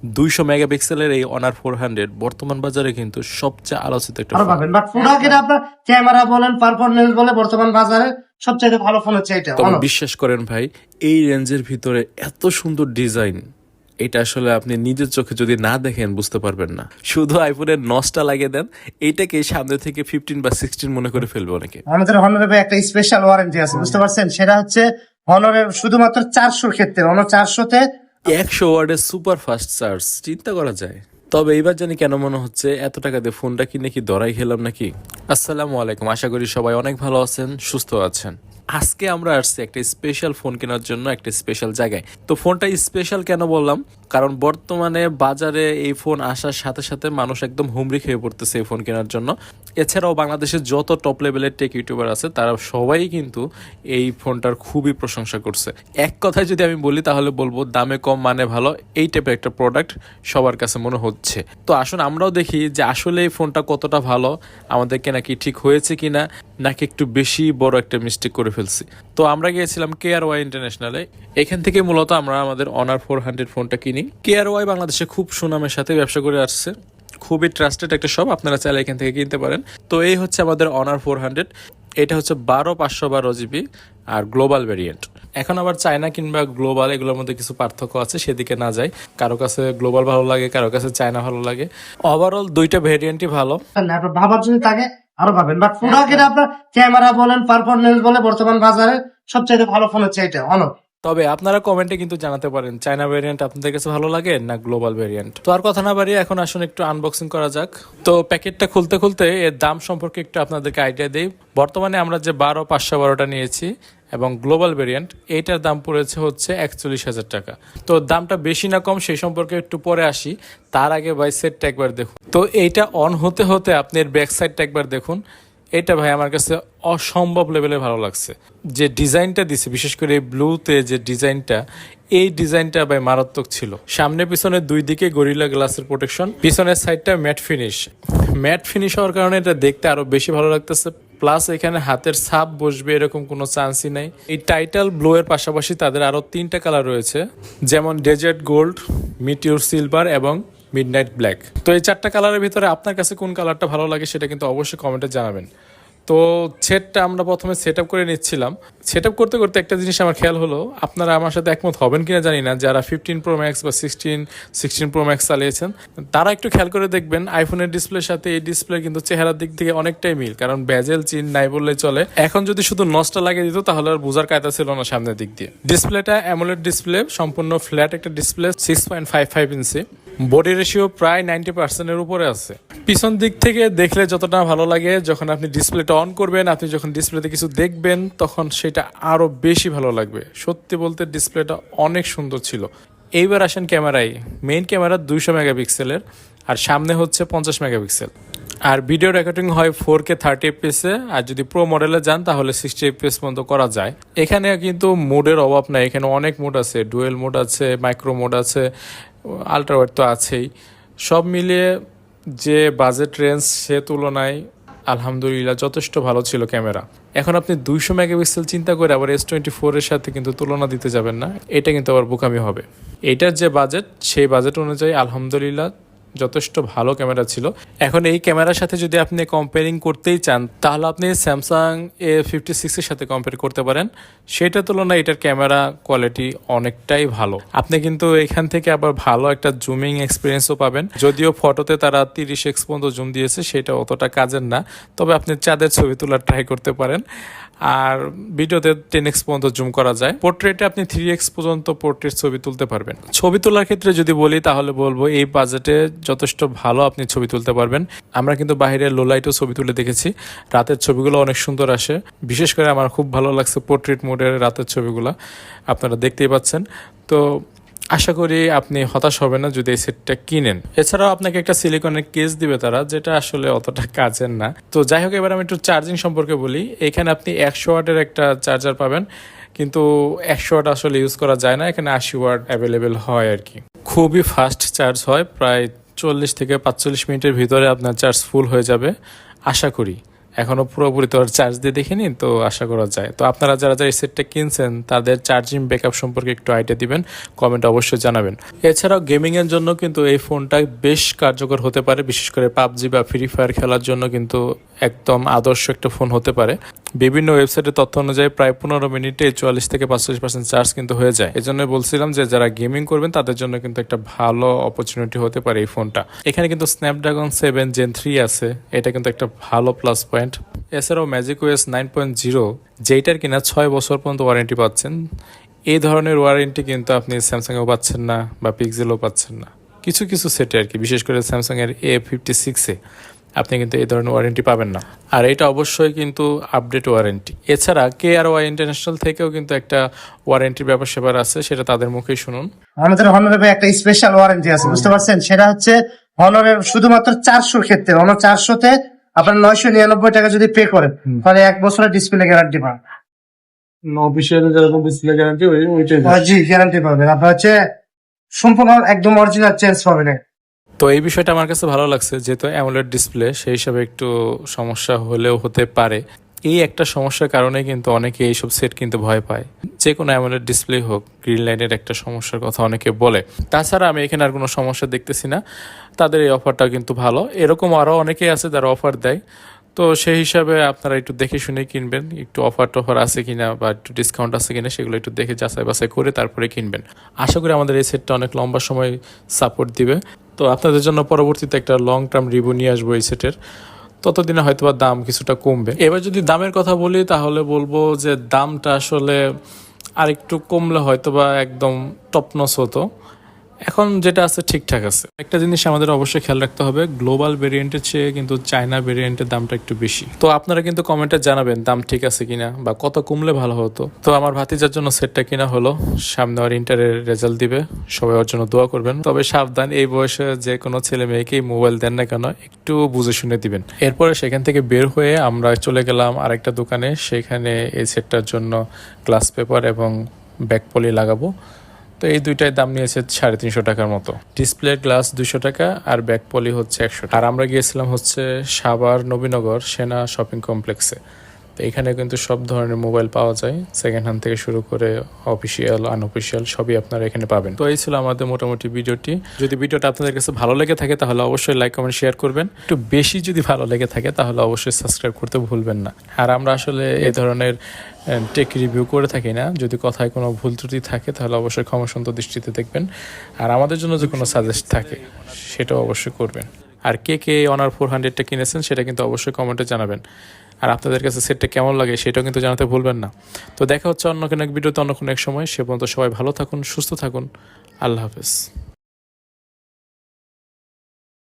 দুইশো মেগাপিক্সেলের এই অনার ফোর হান্ড্রেড বর্তমান বাজারে কিন্তু সবচেয়ে আলোচিত একটা পাবেন। বাট প্রোডাক্টের আপনার ক্যামেরা বলেন পারফরমেন্স বলে বর্তমান বাজারে সবচেয়ে ভালো ফোন হচ্ছে এটা তবে বিশ্বাস করেন ভাই এই রেঞ্জের ভিতরে এত সুন্দর ডিজাইন এটা আসলে আপনি নিজের চোখে যদি না দেখেন বুঝতে পারবেন না। শুধু আইফোনের নসটা লাগিয়ে দেন এটাকে সামনে থেকে ফিফটিন বা সিক্সটিন মনে করে ফেলবে অনেকে। আমাদের হনরের একটা স্পেশাল ওয়ারেন্টি আছে বুঝতে পারছেন? সেটা হচ্ছে হনরের শুধুমাত্র চারশোর ক্ষেত্রে হনর চারশোতে একশো ওয়ার্ডের সুপার ফাস্ট চার্জ, চিন্তা করা যায়। তবে এইবার জানি কেন মনে হচ্ছে এত টাকা দিয়ে ফোনটা কিনে কি দরাই খেলাম নাকি? আসসালামু আলাইকুম, আশা করি সবাই অনেক ভালো আছেন, সুস্থ আছেন। আজকে আমরা আসছি একটা স্পেশাল ফোন কেনার জন্য একটা স্পেশাল জায়গায়। তো ফোনটা স্পেশাল কেন বললাম? কারণ বর্তমানে বাজারে এই ফোন আসার সাথে সাথে মানুষ একদম হুমড়ি খেয়ে পড়তেছে এই ফোন কেনার জন্য। এছাড়াও বাংলাদেশের যত টপ লেভেলের টেক ইউটিউবার আছে, তারা সবাই কিন্তু এই ফোনটার খুবই প্রশংসা করছে। এক কথায় যদি আমি বলি, তাহলে বলব দামে কম মানে ভালো, এই টাইপের একটা প্রোডাক্ট সবার কাছে মনে হচ্ছে। তো আসুন আমরাও দেখি যে আসলে এই ফোনটা কতটা ভালো, আমাদেরকে নাকি ঠিক হয়েছে কিনা, নাকি একটু বেশি বড় একটা মিস্টেক করে ফেলছি। তো আমরা গিয়েছিলাম কে আর ওয়াই ইন্টারন্যাশনালে এখান থেকে মূলত আমরা আমাদের অনার ফোর হান্ড্রেড ফোনটা কিনি। কে আর ওয়াই বাংলাদেশে খুব সুনামের সাথে ব্যবসা করে আসছে। খুবই ট্রাস্টেড একটা শপ আপনারা চাইলে এখান থেকে কিনতে পারেন। তো এই হচ্ছে আমাদের অনার ফোর হান্ড্রেড এটা হচ্ছে বারো পাঁচশো বারো জিবি আর গ্লোবাল ভেরিয়েন্ট এখন আবার চায়না কিংবা গ্লোবাল এগুলোর মধ্যে কিছু পার্থক্য আছে, সেদিকে না যায় কারও কাছে গ্লোবাল ভালো লাগে, কারও কাছে চায়না ভালো লাগে। ওভারঅল দুইটা ভেরিয়েন্টই ভালো। ভাবার জন্য তাকে আরও পাবেন বাট আপনার ক্যামেরা বলেন পারফরমেন্স বলে বর্তমান বাজারে সবচেয়ে ভালো ফোন হচ্ছে এটা অনর তবে আপনারা কমেন্টে কিন্তু জানাতে পারেন, চায়না ভেরিয়েন্ট আপনাদের কাছে ভালো লাগে না গ্লোবাল ভেরিয়েন্ট তো আর কথা না বাড়িয়ে এখন আসুন একটু আনবক্সিং করা যাক। তো প্যাকেটটা খুলতে খুলতে এর দাম সম্পর্কে একটু আপনাদেরকে আইডিয়া দেই। বর্তমানে আমরা যে বারো, পাঁচশো, বারোটা নিয়েছি এবং গ্লোবাল ভেরিয়েন্ট এইটার দাম পড়েছে হচ্ছে একচল্লিশ হাজার টাকা। তো দামটা বেশি না কম, সেই সম্পর্কে একটু পরে আসি। তার আগে ভাই সেটটা একবার দেখুন। তো এইটা অন হতে হতে আপনি এর ব্যাক সাইডটা একবার দেখুন। এটা ভাই আমার কাছে অসম্ভব লেভেলে ভালো লাগছে। যে ডিজাইনটা দিছে, বিশেষ করে ব্লুতে যে ডিজাইনটা, এই ডিজাইনটা ভাই মারাত্মক ছিল। সামনে পিছনে দুই দিকে গরিলা গ্লাসের প্রোটেকশন পিছনের সাইডটা ম্যাট ফিনিশ ম্যাট ফিনিশ হওয়ার কারণে এটা দেখতে আরও বেশি ভালো লাগতেছে। প্লাস এখানে হাতের ছাপ বসবে এরকম কোনো চান্সই নাই। এই টাইটাল ব্লু এর পাশাপাশি তাদের আরও তিনটা কালার রয়েছে, যেমন ডেজার্ট গোল্ড মিটিউর সিলভার এবং মিডনাইট ব্ল্যাক তো এই চারটা কালারের ভিতরে আপনার কাছে কোন কালারটা ভালো লাগে সেটা কিন্তু অবশ্যই কমেন্টে জানাবেন। তো সেটটা আমরা প্রথমে সেট করে নিচ্ছিলাম। সেট করতে করতে একটা জিনিস আমার খেয়াল হলো, আপনারা আমার সাথে একমত হবেন কিনা জানি না, যারা ফিফটিন প্রো ম্যাক্স বা সিক্সটিন সিক্সটিন প্রো ম্যাক্স চালিয়েছেন, তারা একটু খেয়াল করে দেখবেন আইফোনের ডিসপ্লের সাথে এই ডিসপ্লে কিন্তু চেহারার দিক থেকে অনেকটাই মিল। কারণ ব্যাজেল চিন নাই বললে চলে। এখন যদি শুধু নসটা লাগিয়ে দিত, তাহলে আর বোঝার কায়দা ছিল না সামনের দিক দিয়ে। ডিসপ্লেটা অ্যামোলেড ডিসপ্লে সম্পূর্ণ ফ্ল্যাট একটা display six point five five inch body ratio প্রায় নাইনটি পার্সেন্টের উপরে আছে। পিছন দিক থেকে দেখলে যতটা ভালো লাগে, যখন আপনি ডিসপ্লেটা অন করবেন, আপনি যখন ডিসপ্লেতে কিছু দেখবেন, তখন সেটা আরও বেশি ভালো লাগবে। সত্যি বলতে ডিসপ্লেটা অনেক সুন্দর ছিল। এইবার আসেন ক্যামেরায়। মেইন ক্যামেরা দুইশো মেগাপিক্সেলের, আর সামনে হচ্ছে পঞ্চাশ মেগাপিক্সেল। আর ভিডিও রেকর্ডিং হয় ফোর কে থার্টি এফপিএসে আর যদি প্রো মডেলে যান, তাহলে সিক্সটি এফপিএস পর্যন্ত করা যায়। এখানে কিন্তু মোডের অভাব নাই। এখানে অনেক মোড আছে। ডুয়েল মোড আছে মাইক্রো মোড আছে। আলট্রাওয়াইড তো আছেই। সব মিলিয়ে যে বাজেট রেঞ্জ সে তুলনায় আলহামদুলিল্লাহ যথেষ্ট ভালো ছিল ক্যামেরা এখন আপনি দুইশো মেগাপিক্সেল চিন্তা করে আবার এস টোয়েন্টি ফোরের সাথে কিন্তু তুলনা দিতে যাবেন না। এটা কিন্তু আবার বোকামি হবে। এটার যে বাজেট সেই বাজেট অনুযায়ী আলহামদুলিল্লাহ যথেষ্ট ভালো ক্যামেরা ছিল। এখন এই ক্যামেরার সাথে যদি আপনি কম্পেয়ারিং করতেই চান, তাহলে আপনি স্যামসাং এ ফিফটি সিক্সের সাথে কম্পেয়ার করতে পারেন। সেটার তুলনায় এটার ক্যামেরা কোয়ালিটি অনেকটাই ভালো। আপনি কিন্তু এখান থেকে আবার ভালো একটা জুমিং এক্সপিরিয়েন্সও পাবেন। যদিও ফটোতে তারা তিরিশ এক্স পর্যন্ত জুম দিয়েছে, সেটা অতটা কাজের না। তবে আপনি চাঁদের ছবি তোলার ট্রাই করতে পারেন। আর ভিডিওতে টেন এক্স পর্যন্ত জুম করা যায়। পোর্ট্রেটে আপনি থ্রি এক্স পর্যন্ত পোর্ট্রেট ছবি তুলতে পারবেন। ছবি তোলার ক্ষেত্রে যদি বলি, তাহলে বলব এই বাজেটে যথেষ্ট ভালো আপনি ছবি তুলতে পারবেন। আমরা কিন্তু বাইরে লো লাইটও ছবি তুলে দেখেছি। রাতের ছবিগুলো অনেক সুন্দর আসে। বিশেষ করে আমার খুব ভালো লাগছে পোর্ট্রেট মোডের রাতের ছবিগুলো। আপনারা দেখতেই পাচ্ছেন। তো আশা করি আপনি হতাশ হবেন না যদি এই সেটটা কিনেন। এছাড়াও আপনাকে একটা সিলিকনের কেস দিবে তারা, যেটা আসলে অতটা কাজের না। তো যাই হোক, এবার আমি একটু চার্জিং সম্পর্কে বলি। এখানে আপনি একশো ওয়াটের একটা চার্জার পাবেন, কিন্তু একশো ওয়াট আসলে ইউজ করা যায় না। এখানে আশি ওয়াট অ্যাভেলেবেল হয় আর কি খুবই ফাস্ট চার্জ হয়, প্রায় চল্লিশ থেকে পাঁচচল্লিশ মিনিটের ভিতরে আপনার চার্জ ফুল হয়ে যাবে। আশা করি। এখনও পুরোপুরি তো আর চার্জ দিয়ে দেখিনি, তো আশা করা যায়। তো আপনারা যারা যারা এই সেটটা কিনছেন, তাদের চার্জিং ব্যাকআপ সম্পর্কে একটু আইডিয়া দিবেন কমেন্ট অবশ্যই জানাবেন। এছাড়াও গেমিংয়ের জন্য কিন্তু এই ফোনটা বেশ কার্যকর হতে পারে, বিশেষ করে পাবজি বা ফ্রি ফায়ার খেলার জন্য কিন্তু একদম আদর্শ একটা ফোন হতে পারে। বিভিন্ন ওয়েবসাইটের তথ্য অনুযায়ী প্রায় পনেরো মিনিটে চুয়াল্লিশ থেকে পঁয়তাল্লিশ পার্সেন্ট চার্জ কিন্তু হয়ে যায়। এই জন্য বলছিলাম যে যারা গেমিং করবেন, তাদের জন্য কিন্তু একটা ভালো অপরচুনিটি হতে পারে এই ফোনটা। এখানে কিন্তু স্ন্যাপড্রাগন সেভেন জেন থ্রি আছে। এটা কিন্তু একটা ভালো প্লাস পয়েন্ট এছাড়াও magic OS nine point zero যেইটার কিনা ছয় বছর পর্যন্ত ওয়ারেন্টি পাচ্ছেন। এই ধরনের ওয়ারেন্টি কিন্তু আপনি স্যামসাংয়েও পাচ্ছেন না বা পিক্সেলও পাচ্ছেন না। কিছু কিছু সেটে আর কি, বিশেষ করে স্যামসাংয়ের এ ফিফটি সিক্সে আপনি কিন্তু এই ধরনের ওয়ারেন্টি পাবেন না। আর এটা অবশ্যই কিন্তু আপডেট ওয়ারেন্টি এছাড়া কে আর ওয়াই ইন্টারন্যাশনাল থেকেও কিন্তু একটা ওয়ারেন্টির ব্যাপার স্যাপার আছে সেটা তাদের মুখেই শুনুন। আমাদের হনরের একটা স্পেশাল ওয়ারেন্টি আছে বুঝতে পারছেন? সেটা হচ্ছে হনরের শুধুমাত্র চারশোর ক্ষেত্রে হনর চারশোতে আপনার নয়শো নিরানব্বই টাকা যদি পে করেন তাহলে এক বছরের ডিসপ্লে গ্যারান্টি পান অফিসিয়াল যেরকম ডিসপ্লে গ্যারান্টি জি গ্যারান্টি পাবেন। আপনার হচ্ছে সম্পূর্ণ একদম অরিজিনাল চেঞ্জ পাবেন। তো এই বিষয়টা আমার কাছে ভালো লাগছে, যেহেতু অ্যামোলেড ডিসপ্লে সেই হিসাবে একটু সমস্যা হলেও হতে পারে। এই একটা সমস্যার কারণে কিন্তু অনেকে এইসব সেট কিন্তু ভয় পায়। যে কোনো অ্যামোলেড ডিসপ্লে হোক গ্রিন লাইনের একটা সমস্যার কথা অনেকে বলে। তাছাড়া আমি এখানে আর কোনো সমস্যা দেখতেছি না। তাদের এই অফারটা কিন্তু ভালো। এরকম আরও অনেকেই আছে যারা অফার দেয়। তো সেই হিসাবে আপনারা একটু দেখে শুনে কিনবেন, একটু অফার টফার আছে কিনা বা একটু ডিসকাউন্ট আছে কিনা সেগুলো একটু দেখে যাচাই বাছাই করে তারপরে কিনবেন। আশা করি আমাদের এই সেটটা অনেক লম্বা সময় সাপোর্ট দিবে। তো আপনাদের জন্য পরবর্তীতে একটা লং টার্ম রিভিউ নিয়ে আসব এই সেটের। ততদিনে হয়তো বা দাম কিছুটা কমবে। এবার যদি দামের কথা বলি, তাহলে বলব যে দামটা আসলে আরেকটু কমলে হয়তো বা একদম টপনস হতো। এখন যেটা আছে, ঠিকঠাক আছে। একটা জিনিস আমাদের অবশ্যই খেয়াল রাখতে হবে, গ্লোবাল ভেরিয়েন্টের চেয়ে কিন্তু চায়না ভেরিয়েন্টের দামটা একটু বেশি। তো আপনারা কিন্তু কমেন্টে জানাবেন, দাম ঠিক আছে কিনা বা কত কমলে ভালো হতো। তো আমার ভাতিজার জন্য সেটটা কিনা হলো, সামনে আর ইন্টারের রেজাল্ট দিবে, সবাই ওর জন্য দোয়া করবেন। তবে সাবধান, এই বয়সে যে কোনো ছেলে মেয়েকেই মোবাইল দেন না কেন, একটু বুঝে শুনে দিবেন। এরপরে সেখান থেকে বের হয়ে আমরা চলে গেলাম আরেকটা দোকানে, সেখানে এই সেটটার জন্য গ্লাস পেপার এবং ব্যাক পলি লাগাবো। তো এই দুইটাই দাম নিয়েছে সাড়ে তিনশো টাকার মতো। ডিসপ্লে, গ্লাস দুশো টাকা আর ব্যাক পলি হচ্ছে একশো আর আমরা গিয়েছিলাম হচ্ছে সাভার নবীনগর সেনা শপিং কমপ্লেক্সে। তো এখানে কিন্তু সব ধরনের মোবাইল পাওয়া যায়। সেকেন্ড হ্যান্ড থেকে শুরু করে অফিসিয়াল আনঅফিসিয়াল সবই আপনারা এখানে পাবেন। তো এই ছিল আমাদের মোটামুটি ভিডিওটি। যদি ভিডিওটা আপনাদের কাছে ভালো লেগে থাকে, তাহলে অবশ্যই লাইক কমেন্ট শেয়ার করবেন। একটু বেশি যদি ভালো লেগে থাকে, তাহলে অবশ্যই সাবস্ক্রাইব করতে ভুলবেন না। আর আমরা আসলে এই ধরনের টেক রিভিউ করে থাকি না। যদি কথায় কোনো ভুল ত্রুটি থাকে, তাহলে অবশ্যই ক্ষমাসন্ত দৃষ্টিতে দেখবেন। আর আমাদের জন্য যে কোনো সাজেস্ট থাকে, সেটাও অবশ্যই করবেন। আর কে কে অনার ফোর হান্ড্রেডটা কিনেছেন, সেটা কিন্তু অবশ্যই কমেন্টে জানাবেন। আর আপনাদের কাছে সেটটা কেমন লাগে সেটাও কিন্তু জানাতে ভুলবেন না। তো দেখা হচ্ছে অন্য কোনো এক ভিডিওতে, অন্য কোনো এক সময়। সে পর্যন্ত সবাই ভালো থাকুন, সুস্থ থাকুন। আল্লাহ হাফেজ।